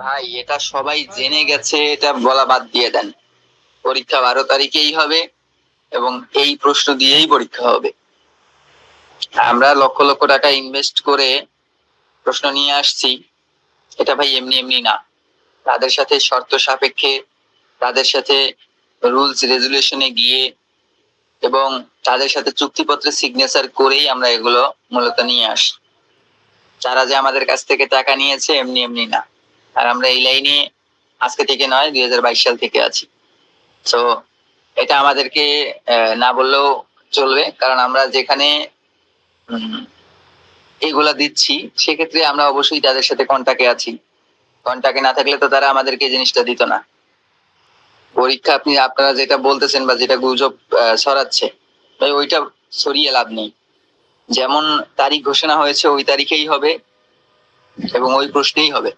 ভাই, এটা সবাই জেনে গেছে, এটা বলা বাদ দিয়ে দেন। পরীক্ষা বারো তারিখেই হবে এবং এই প্রশ্ন দিয়েই পরীক্ষা হবে। আমরা লক্ষ লক্ষ টাকা ইনভেস্ট করে প্রশ্ন নিয়ে আসছি। এটা ভাই এমনি এমনি না। তাদের সাথে শর্ত সাপেক্ষে, তাদের সাথে রুলস রেজুলেশনে গিয়ে এবং তাদের সাথে চুক্তিপত্রে সিগনেচার করেই আমরা এগুলো মূলত নিয়ে আসি তারা যে আমাদের কাছ থেকে টাকা নিয়েছে, এমনি এমনি না। আর আমরা এই লাইনে আজকে থেকে নয়, দুই সাল থেকে আছি। তো এটা আমাদেরকে না বললেও চলবে, কারণ আমরা যেখানে এগুলা দিচ্ছি, সেক্ষেত্রে আমরা অবশ্যই তাদের সাথে কন্টাক্টে আছি। কন্টাক্টে না থাকলে তো তারা আমাদেরকে জিনিসটা দিত না। পরীক্ষা আপনি, আপনারা যেটা বলতেছেন বা যেটা গুজব ছড়াচ্ছে, ভাই, ওইটা ছড়িয়ে লাভ নেই। যেমন তারিখ ঘোষণা হয়েছে, ওই তারিখেই হবে এবং ওই প্রশ্নেই হবে।